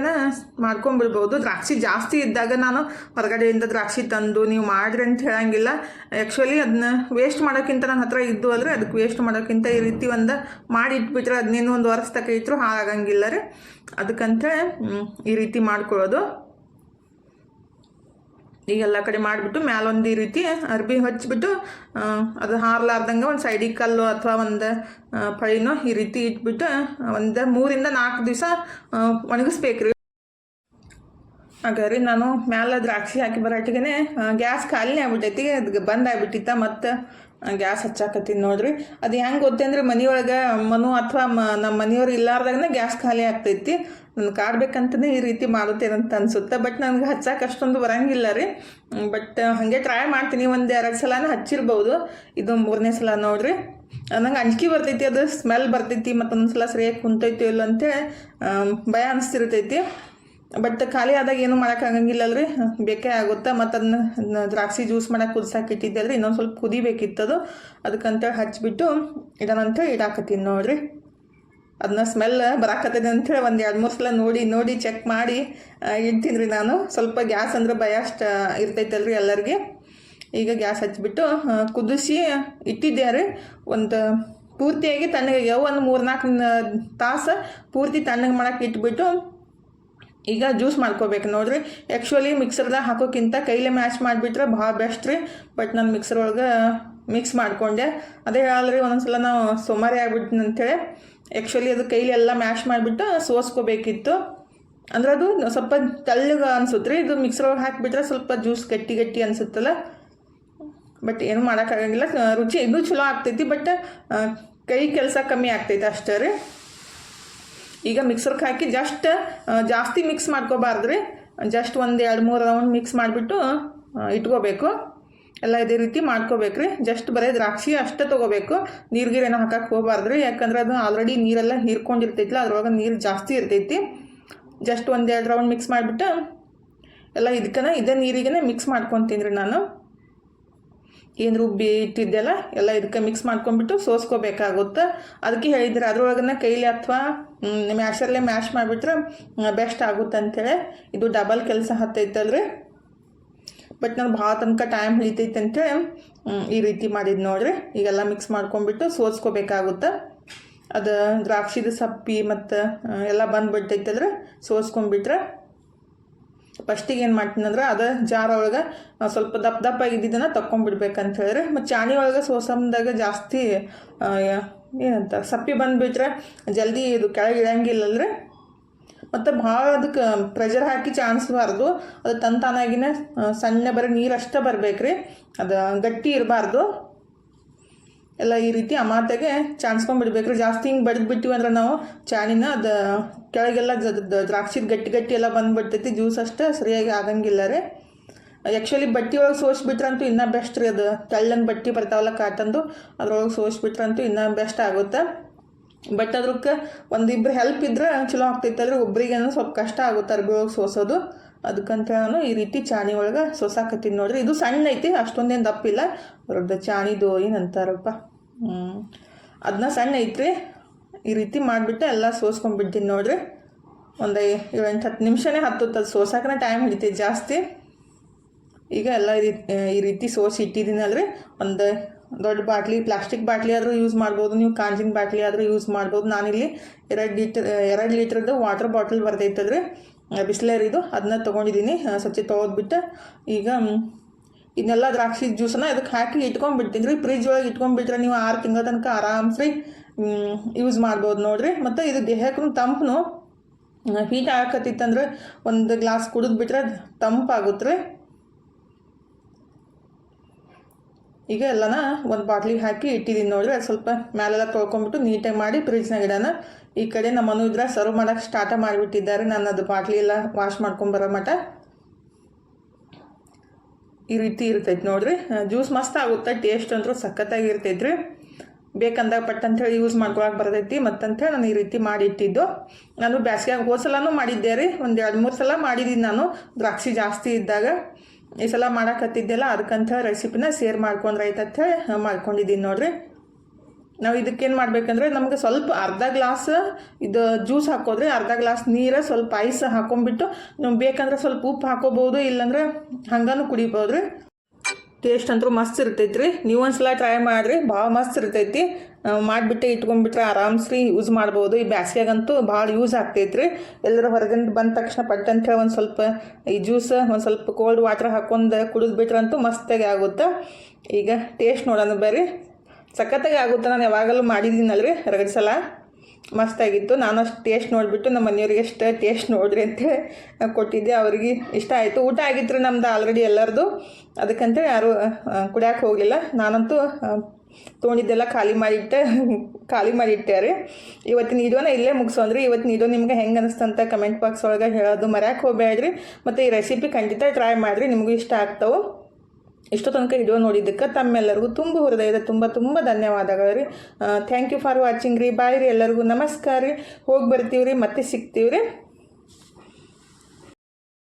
ಮಾಡ್ಕೊಂಬಿಡ್ಬೋದು. ದ್ರಾಕ್ಷಿ ಜಾಸ್ತಿ ಇದ್ದಾಗ ನಾನು ಹೊರಗಡೆಯಿಂದ ದ್ರಾಕ್ಷಿ ತಂದು ನೀವು ಮಾಡಿರಿ ಅಂತ ಹೇಳಂಗಿಲ್ಲ. ಆ್ಯಕ್ಚುಲಿ ಅದನ್ನ ವೇಸ್ಟ್ ಮಾಡೋಕ್ಕಿಂತ ನನ್ನ ಹತ್ರ ಇದ್ದು ಅಲ್ರಿ ಅದಕ್ಕೆ ವೇಸ್ಟ್ ಮಾಡೋಕ್ಕಿಂತ ಈ ರೀತಿ ಒಂದು ಮಾಡಿ ಇಟ್ಬಿಟ್ರೆ ಅದನ್ನೇನು ಒಂದು ವರ್ಷ ತಕ ಇಟ್ಟರು ಹಾಳಾಗಂಗಿಲ್ಲ ರೀ. ಅದಕ್ಕಂತೇಳಿ ಈ ರೀತಿ ಮಾಡ್ಕೊಳ್ಳೋದು. ಈಗ ಎಲ್ಲ ಕಡೆ ಮಾಡಿಬಿಟ್ಟು ಮ್ಯಾಲೊಂದು ಈ ರೀತಿ ಅರ್ಬಿ ಹಚ್ಚಿಬಿಟ್ಟು ಅದು ಹಾರ್ಲಾರ್ದಂಗೆ ಒಂದು ಸೈಡಿಗೆ ಕಲ್ಲು ಅಥವಾ ಒಂದು ಪಳಿನೋ ಈ ರೀತಿ ಇಟ್ಬಿಟ್ಟು ಒಂದು ಮೂರಿಂದ ನಾಲ್ಕು ದಿವಸ ಒಣಗಿಸ್ಬೇಕು ರೀ ಹಾಗಾದ್ರೆ ನಾನು ಮ್ಯಾಲೆ ದ್ರಾಕ್ಷಿ ಹಾಕಿ ಬರೋಟಿಗೆ ಗ್ಯಾಸ್ ಖಾಲಿ ಆಗ್ಬಿಟ್ಟೈತಿ ಅದು ಬಂದ್ ಆಗ್ಬಿಟ್ಟಿತ್ತ ಮತ್ತು ಗ್ಯಾಸ್ ಹಚ್ಚಾಕತ್ತೀನಿ ನೋಡ್ರಿ. ಅದು ಹೆಂಗೆ ಗೊತ್ತೇ ಅಂದ್ರೆ ಮನೆಯೊಳಗೆ ಮನು ಅಥವಾ ಮ ನಮ್ಮ ಮನೆಯವ್ರು ಇಲ್ಲಾರ್ದಾಗನೇ ಗ್ಯಾಸ್ ಖಾಲಿ ಆಗ್ತೈತಿ. ನನ್ಗೆ ಕಾಡ್ಬೇಕಂತಲೇ ಈ ರೀತಿ ಮಾಡುತ್ತೇನಂತ ಅನ್ಸುತ್ತೆ. ಬಟ್ ನನಗೆ ಹಚ್ಚಕ್ಕೆ ಅಷ್ಟೊಂದು ಬರಂಗಿಲ್ಲ ರೀ. ಬಟ್ ಹಾಗೆ ಟ್ರೈ ಮಾಡ್ತೀನಿ. ಒಂದು ಎರಡು ಸಲನ ಹಚ್ಚಿರ್ಬೋದು. ಇದು ಮೂರನೇ ಸಲ ನೋಡ್ರಿ. ನಂಗೆ ಅಂಜಿಕೆ ಬರ್ತೈತಿ, ಅದು ಸ್ಮೆಲ್ ಬರ್ತೈತಿ, ಮತ್ತೊಂದು ಸಲ ಸರಿಯಾಗಿ ಕುಂತೈತಿ ಇಲ್ಲ ಅಂತೇಳಿ ಭಯ ಅನಿಸ್ತಿರ್ತೈತಿ. ಬಟ್ ಖಾಲಿ ಆದಾಗ ಏನು ಅಲ್ರಿ. ಬೇಕೇ ಆಗುತ್ತೆ? ಮತ್ತು ಅದನ್ನ ದ್ರಾಕ್ಷಿ ಜ್ಯೂಸ್ ಮಾಡಕ್ಕೆ ಕುದಿಸಾಕೆ ಇಟ್ಟಿದ್ದೆ ಅಲ್ರಿ ಇನ್ನೊಂದು ಸ್ವಲ್ಪ ಕುದಿಬೇಕಿತ್ತದು. ಅದಕ್ಕಂತೇಳಿ ಹಚ್ಬಿಟ್ಟು ಇಡೋಣಂತೇಳಿ ಇಡಾಕತ್ತೀನಿ ನೋಡ್ರಿ. ಅದನ್ನ ಸ್ಮೆಲ್ ಬರಾಕತ್ತದೆ ಅಂಥೇಳಿ ಒಂದು ಎರಡು ಮೂರು ಸಲ ನೋಡಿ ನೋಡಿ ಚೆಕ್ ಮಾಡಿ ಇಡ್ತೀನಿ ರೀ ನಾನು. ಸ್ವಲ್ಪ ಗ್ಯಾಸ್ ಅಂದ್ರೆ ಭಯ ಅಷ್ಟು ಇರ್ತೈತಲ್ರಿ ಎಲ್ಲರಿಗೆ. ಈಗ ಗ್ಯಾಸ್ ಹಚ್ಚಿಬಿಟ್ಟು ಕುದಿಸಿ ಇಟ್ಟಿದ್ದೆ ರೀ ಒಂದು ಪೂರ್ತಿಯಾಗಿ ತಣ್ಣಗೆ ಒಂದು ಮೂರು ನಾಲ್ಕು ತಾಸು ಪೂರ್ತಿ ತಣ್ಣಗೆ ಮಾಡೋಕೆ ಇಟ್ಬಿಟ್ಟು ಈಗ ಜ್ಯೂಸ್ ಮಾಡ್ಕೋಬೇಕು ನೋಡ್ರಿ. ಆ್ಯಕ್ಚುಲಿ ಮಿಕ್ಸರ್ದಾಗ ಹಾಕೋಕ್ಕಿಂತ ಕೈಲೇ ಮ್ಯಾಚ್ ಮಾಡಿಬಿಟ್ರೆ ಭಾಳ ಬೆಸ್ಟ್ ರೀ. ಬಟ್ ನಾನು ಮಿಕ್ಸರ್ ಒಳಗೆ ಮಿಕ್ಸ್ ಮಾಡಿಕೊಂಡೆ. ಅದೇ ಹೇಳಲ್ರಿ ಒಂದೊಂದು ಸಲ ನಾವು ಸೋಮಾರಿ ಆಗ್ಬಿಟ್ಟಿನಿ ಅಂಥೇಳಿ ಆ್ಯಕ್ಚುಲಿ ಅದು ಕೈಲಿ ಎಲ್ಲ ಮ್ಯಾಶ್ ಮಾಡಿಬಿಟ್ಟು ಸೋಸ್ಕೋಬೇಕಿತ್ತು. ಅಂದ್ರೆ ಅದು ಸ್ವಲ್ಪ ತಳ್ಳಗೆ ಅನ್ಸುತ್ತೆ ಇದು ಮಿಕ್ಸರ್ ಒಳಗೆ ಹಾಕಿಬಿಟ್ರೆ ಸ್ವಲ್ಪ ಜ್ಯೂಸ್ ಗಟ್ಟಿ ಗಟ್ಟಿ ಅನಿಸುತ್ತಲ್ಲ? ಬಟ್ ಏನು ಮಾಡೋಕ್ಕಾಗಂಗಿಲ್ಲ ರುಚಿ ಇದು ಚಲೋ ಆಗ್ತೈತಿ ಬಟ್ ಕೈ ಕೆಲಸ ಕಮ್ಮಿ ಆಗ್ತೈತೆ ಅಷ್ಟೇ ರೀ. ಈಗ ಮಿಕ್ಸರ್ಗೆ ಹಾಕಿ ಜಸ್ಟ್ ಜಾಸ್ತಿ ಮಿಕ್ಸ್ ಮಾಡ್ಕೋಬಾರ್ದು ರೀ. ಜಸ್ಟ್ ಒಂದು ಎರಡು ಮೂರು ರೌಂಡ್ ಮಿಕ್ಸ್ ಮಾಡಿಬಿಟ್ಟು ಇಟ್ಕೋಬೇಕು. ಎಲ್ಲ ಇದೇ ರೀತಿ ಮಾಡ್ಕೋಬೇಕ್ರಿ ಜಸ್ಟ್ ಬರೀ ದ್ರಾಕ್ಷಿ ಅಷ್ಟೇ ತೊಗೋಬೇಕು. ನೀರ್ಗೀರೇನೋ ಹಾಕಕ್ಕೆ ಹೋಗಬಾರ್ದ್ರಿ. ಯಾಕಂದ್ರೆ ಅದು ಆಲ್ರೆಡಿ ನೀರೆಲ್ಲ ಹೀರ್ಕೊಂಡಿರ್ತೈತಿಲ್ಲ ಅದ್ರೊಳಗೆ ನೀರು ಜಾಸ್ತಿ ಇರ್ತೈತಿ. ಜಸ್ಟ್ ಒಂದೆರಡು ರೌಂಡ್ ಮಿಕ್ಸ್ ಮಾಡಿಬಿಟ್ಟು ಎಲ್ಲ ಇದಕ್ಕನ, ಇದೇ ನೀರಿಗೇ ಮಿಕ್ಸ್ ಮಾಡ್ಕೊತೀನಿ ರೀ ನಾನು. ಏನು ರುಬ್ಬಿ ಇಟ್ಟಿದ್ದೆಲ್ಲ ಎಲ್ಲ ಇದಕ್ಕೆ ಮಿಕ್ಸ್ ಮಾಡ್ಕೊಂಡ್ಬಿಟ್ಟು ಸೋಸ್ಕೋಬೇಕಾಗುತ್ತೆ. ಅದಕ್ಕೆ ಹೇಳಿದ್ರೆ ಅದ್ರೊಳಗನ್ನ ಕೈಲಿ ಅಥವಾ ಮ್ಯಾಶಲ್ಲೇ ಮ್ಯಾಶ್ ಮಾಡಿಬಿಟ್ರೆ ಬೆಸ್ಟ್ ಆಗುತ್ತೆ ಅಂಥೇಳಿ ಇದು ಡಬಲ್ ಕೆಲಸ ಹತ್ತೈತಲ್ರಿ. ಬಟ್ ನಾನು ಭಾಳ ತನಕ ಟೈಮ್ ಹಿಡಿತೈತೆ ಅಂತೇಳಿ ಈ ರೀತಿ ಮಾಡಿದ್ದು ನೋಡ್ರಿ. ಈಗೆಲ್ಲ ಮಿಕ್ಸ್ ಮಾಡ್ಕೊಂಡ್ಬಿಟ್ಟು ಸೋಸ್ಕೋಬೇಕಾಗುತ್ತೆ. ಅದು ದ್ರಾಕ್ಷಿದ ಸಪ್ಪಿ ಮತ್ತು ಎಲ್ಲ ಬಂದುಬಿಡ್ತೈತಂದ್ರೆ ಸೋಸ್ಕೊಂಡ್ಬಿಟ್ರೆ ಫಸ್ಟಿಗೆ ಏನು ಮಾಡ್ತೀನಿ ಅಂದ್ರೆ ಅದು ಜಾರ ಒಳಗೆ ಸ್ವಲ್ಪ ದಪ್ಪ ದಪ್ಪ ಇದ್ದಿದ್ದನ್ನು ತಕ್ಕೊಂಬಿಡ್ಬೇಕಂತ ಹೇಳಿದ್ರೆ ಮತ್ತು ಚಾಣಿ ಒಳಗೆ ಸೋಸಂದಾಗ ಜಾಸ್ತಿ ಏನಂತ, ಸಪ್ಪಿ ಬಂದುಬಿಟ್ರೆ ಜಲ್ದಿ ಇದು ಕೆಳಗೆ ಇಳಂಗಿಲ್ಲಲ್ರಿ ಮತ್ತು ಭಾಳ ಅದಕ್ಕೆ ಪ್ರೆಷರ್ ಹಾಕಿ ಚಾಣಿಸ್ಬಾರ್ದು ಅದು ತಂತಾನಾಗಿನ ಸಣ್ಣ ಬರೀ ನೀರು ಅಷ್ಟೇ ರೀ ಅದು ಗಟ್ಟಿ ಇರಬಾರ್ದು. ಎಲ್ಲ ಈ ರೀತಿ ಅಮಾತೆಗೆ ಚಾನ್ಸ್ಕೊಂಡ್ಬಿಡ್ಬೇಕ್ರಿ ಜಾಸ್ತಿ ಹಿಂಗೆ ಬಡ್ದು ಬಿಟ್ಟಿವಿ ಅಂದ್ರೆ ನಾವು ಚಾಣಿನ ಅದು ಕೆಳಗೆಲ್ಲ ದ್ರಾಕ್ಷಿದ ಗಟ್ಟಿ ಗಟ್ಟಿ ಎಲ್ಲ ಬಂದುಬಿಡ್ತೈತಿ. ಜ್ಯೂಸ್ ಅಷ್ಟೇ ಸರಿಯಾಗಿ ಆಗಂಗಿಲ್ಲ ರೀ. ಆ್ಯಕ್ಚುಲಿ ಬಟ್ಟೆ ಒಳಗೆ ಸೋಸ್ಬಿಟ್ರಂತೂ ಇನ್ನೂ ಬೆಸ್ಟ್ ರೀ. ಅದು ತೆಳ್ಳನ ಬಟ್ಟೆ ಬರ್ತಾವಲ್ಲ ಕಾಟನ್ದು ಅದ್ರೊಳಗೆ ಸೋಸ್ಬಿಟ್ರಂತೂ ಇನ್ನೂ ಬೆಸ್ಟ್ ಆಗುತ್ತೆ. ಬಟ್ ಅದಕ್ಕೆ ಒಂದಿಬ್ರು ಹೆಲ್ಪ್ ಇದ್ರೆ ಚಲೋ ಆಗ್ತೈತಲ್ರಿ ಒಬ್ರಿಗೇನೋ ಸ್ವಲ್ಪ ಕಷ್ಟ ಆಗುತ್ತೆ ಅರ್ಬಿ ಒಳಗೆ ಸೋಸೋದು. ಅದಕ್ಕಂತ ನಾನು ಈ ರೀತಿ ಚಾಣಿ ಒಳಗೆ ಸೋಸಾಕತ್ತೀನಿ ನೋಡ್ರಿ. ಇದು ಸಣ್ಣ ಐತಿ, ಅಷ್ಟೊಂದೇನು ದಪ್ಪಿಲ್ಲ ದೊಡ್ಡ ಚಾಣಿದು ಏನಂತಾರಪ್ಪ ಹ್ಞೂ ಅದನ್ನ ಸಣ್ಣ ಐತ್ರಿ. ಈ ರೀತಿ ಮಾಡಿಬಿಟ್ಟು ಎಲ್ಲ ಸೋಸ್ಕೊಂಡ್ಬಿಡ್ತೀನಿ ನೋಡ್ರಿ. ಒಂದು ಏಳೆಂಟು ಹತ್ತು ನಿಮಿಷನೇ ಅದು ಸೋಸಾಕನೇ ಟೈಮ್ ಹಿಡಿತೈತೆ ಜಾಸ್ತಿ. ಈಗ ಎಲ್ಲ ಈ ರೀತಿ ಈ ರೀತಿ ಸೋಸಿ ಇಟ್ಟಿದ್ದೀನಲ್ರಿ. ಒಂದು ದೊಡ್ಡ ಬಾಟ್ಲಿ, ಪ್ಲಾಸ್ಟಿಕ್ ಬಾಟ್ಲಿ ಆದರೂ ಯೂಸ್ ಮಾಡ್ಬೋದು, ನೀವು ಕಾಂಜಿನ ಬಾಟ್ಲಿ ಆದರೂ ಯೂಸ್ ಮಾಡ್ಬೋದು. ನಾನಿಲ್ಲಿ ಎರಡು ಲೀಟರ್, ಎರಡು ಲೀಟ್ರದ್ದು ವಾಟರ್ ಬಾಟಲ್ ಬರ್ತೈತಲ್ರಿ ಬಿಸ್ಲೇರಿದು ಅದನ್ನ ತೊಗೊಂಡಿದ್ದೀನಿ. ಸ್ವಚ್ಛ ತೊಗೊದ್ಬಿಟ್ಟು ಈಗ ಇದನ್ನೆಲ್ಲ ದ್ರಾಕ್ಷಿ ಜ್ಯೂಸನ್ನ ಅದಕ್ಕೆ ಹಾಕಿ ಇಟ್ಕೊಂಡ್ಬಿಡ್ತೀನಿ ರೀ. ಫ್ರಿಜ್ ಒಳಗೆ ಇಟ್ಕೊಂಡ್ಬಿಟ್ರೆ ನೀವು ಆರು ತಿಂಗಳ ತನಕ ಆರಾಮ್ಸ್ರಿ ಯೂಸ್ ಮಾಡ್ಬೋದು ನೋಡಿರಿ. ಮತ್ತು ಇದು ದೇಹಕ್ಕೂ ತಂಪನು ಹೀಟ್ ಆಗಕತ್ತಿತ್ತಂದ್ರೆ ಒಂದು ಗ್ಲಾಸ್ ಕುಡಿದ್ಬಿಟ್ರೆ ತಂಪಾಗುತ್ತೆ ರೀ. ಈಗ ಎಲ್ಲನ ಒಂದು ಬಾಟ್ಲಿಗೆ ಹಾಕಿ ಇಟ್ಟಿದ್ದೀನಿ ನೋಡಿದ್ರೆ ಅದು ಸ್ವಲ್ಪ ಮೇಲೆಲ್ಲ ತೊಳ್ಕೊಂಬಿಟ್ಟು ನೀಟಾಗಿ ಮಾಡಿ ಫ್ರಿಜ್ನಾಗ ಇಡೋಣ ಈ ಕಡೆ ನಮ್ಮ ಮನು ಇದ್ರೆ ಸರ್ವ್ ಮಾಡೋಕ್ಕೆ ಸ್ಟಾರ್ಟ ಮಾಡಿಬಿಟ್ಟಿದ್ದಾರೆ. ನಾನು ಅದು ಬಾಟ್ಲಿ ಎಲ್ಲ ವಾಶ್ ಮಾಡ್ಕೊಂಬರೋ ಮಟ ಈ ರೀತಿ ಇರ್ತೈತೆ ನೋಡ್ರಿ. ಜ್ಯೂಸ್ ಮಸ್ತ್ ಆಗುತ್ತೆ ಟೇಸ್ಟ್ ಅಂತೂ ಸಖತ್ತಾಗಿ ಇರ್ತೈತೆ ರೀ ಬೇಕಂದಾಗ ಪಟ್ ಅಂಥೇಳಿ ಯೂಸ್ ಮಾಡ್ಕೊಳಕ್ಕೆ ಬರ್ತೈತಿ. ಮತ್ತಂಥೇಳಿ ನಾನು ಈ ರೀತಿ ಮಾಡಿ ಇಟ್ಟಿದ್ದು ನಾನು ಬ್ಯಾಸ್ಗ್ಯಾಗ ಹೋದ ಮಾಡಿದ್ದೆ ರೀ. ಒಂದು ಎರಡು ಮೂರು ಸಲ ಮಾಡಿದ್ದೀನಿ ನಾನು. ದ್ರಾಕ್ಷಿ ಜಾಸ್ತಿ ಇದ್ದಾಗ. ಈ ಸಲ ಮಾಡಕತ್ತಿದ್ದೆಲ್ಲ ಅದಕ್ಕಂತ ರೆಸಿಪಿನ ಶೇರ್ ಮಾಡ್ಕೊಂಡ್ರೆ ಆಯ್ತಂತ ಮಾಡ್ಕೊಂಡಿದ್ದೀನಿ ನೋಡ್ರಿ. ನಾವು ಇದಕ್ಕೇನು ಮಾಡಬೇಕಂದ್ರೆ ನಮಗೆ ಸ್ವಲ್ಪ ಅರ್ಧ ಗ್ಲಾಸ್ ಇದು ಜ್ಯೂಸ್ ಹಾಕೋದ್ರೆ ಅರ್ಧ ಗ್ಲಾಸ್ ನೀರು ಸ್ವಲ್ಪ ಐಸ್ ಹಾಕೊಂಡ್ಬಿಟ್ಟು ನೀವು ಬೇಕಂದ್ರೆ ಸ್ವಲ್ಪ ಉಪ್ಪು ಹಾಕೋಬೋದು ಇಲ್ಲಾಂದ್ರೆ ಹಂಗಾನು ಕುಡಿಬೋದು ರೀ ಟೇಸ್ಟ್ ಅಂತೂ ಮಸ್ತ್ ಇರ್ತೈತೆ ರೀ ನೀವು ಒಂದ್ಸಲ ಟ್ರೈ ಮಾಡಿರಿ, ಭಾಳ ಮಸ್ತ್ ಇರ್ತೈತಿ. ಮಾಡಿಬಿಟ್ಟು, ಇಟ್ಕೊಂಡ್ಬಿಟ್ರೆ ಆರಾಮ್ಸ್ರಿ ಯೂಸ್ ಮಾಡ್ಬೋದು. ಈ ಬ್ಯಾಸ್ಗ್ಯಾಗಂತೂ ಭಾಳ ಯೂಸ್ ಆಗ್ತೈತಿ ರೀ ಎಲ್ಲರೂ ಹೊರಗಿಂದ ಬಂದ ತಕ್ಷಣ ಪಟ್ ಅಂತೇಳಿ ಒಂದು ಸ್ವಲ್ಪ ಈ ಜ್ಯೂಸ್ ಒಂದು ಸ್ವಲ್ಪ ಕೋಲ್ಡ್ ವಾಟ್ರ್ ಹಾಕೊಂಡು ಕುಡಿದ್ಬಿಟ್ರಂತೂ ಮಸ್ತಾಗಿ ಆಗುತ್ತೆ. ಈಗ ಟೇಸ್ಟ್ ನೋಡೋಣ ಬರ್ರಿ. ಸಖತ್ತಾಗಿ ಆಗುತ್ತೆ, ನಾನು ಯಾವಾಗಲೂ ಮಾಡಿದ್ದೀನಲ್ರಿ ಎರಡು ಸಲ. ಮಸ್ತಾಗಿತ್ತು. ನಾನು ಅಷ್ಟು ಟೇಸ್ಟ್ ನೋಡಿಬಿಟ್ಟು ನಮ್ಮ ಮನೆಯವ್ರಿಗೆ ಎಷ್ಟು ಟೇಸ್ಟ್ ನೋಡ್ರಿ ಅಂತೇಳಿ ಕೊಟ್ಟಿದ್ದೆ. ಅವ್ರಿಗೆ ಇಷ್ಟ ಆಯಿತು. ಊಟ ಆಗಿತ್ತು ನಮ್ದು ಆಲ್ರೆಡಿ ಎಲ್ಲರದು. ಅದಕ್ಕಂತೇಳಿ ಯಾರು ಕುಡಿಯೋಕೆ ಹೋಗಿಲ್ಲ ನಾನಂತೂ ತೊಗೊಂಡಿದ್ದೆಲ್ಲ ಖಾಲಿ ಮಾಡಿಟ್ಟೆ ಖಾಲಿ ಮಾಡಿಟ್ಟೆ ರೀ ಇವತ್ತಿನ ವಿಡಿಯೋನ ಇಲ್ಲೇ ಮುಗಿಸೋಂದ್ರಿ. ಇವತ್ತಿನ ಇದೋ ನಿಮ್ಗೆ ಹೆಂಗೆ ಅನಿಸ್ತಂತ ಕಮೆಂಟ್ ಬಾಕ್ಸ್ ಒಳಗೆ ಹೇಳೋದು ಮರ್ಯಾಕೆ ಹೋಗಬೇಡ್ರಿ ಮತ್ತು ಈ ರೆಸಿಪಿ ಖಂಡಿತ ಟ್ರೈ ಮಾಡಿರಿ. ನಿಮಗೂ ಇಷ್ಟ ಆಗ್ತಾವೆ ಇಷ್ಟು ತನಕ ವಿಡಿಯೋ ನೋಡಿದ್ದಕ್ಕೆ ತಮ್ಮೆಲ್ಲರಿಗೂ ತುಂಬ ಹೃದಯದ ತುಂಬ ತುಂಬ ಧನ್ಯವಾದಗಳು ರೀ ಥ್ಯಾಂಕ್ ಯು ಫಾರ್ ವಾಚಿಂಗ್ ರೀ. ಬಾಯ್ ರೀ ಎಲ್ಲರಿಗೂ. ನಮಸ್ಕಾರ ರೀ. ಹೋಗಿ ಬರ್ತೀವಿ ರೀ ಮತ್ತೆ ಸಿಗ್ತೀವಿ ರೀ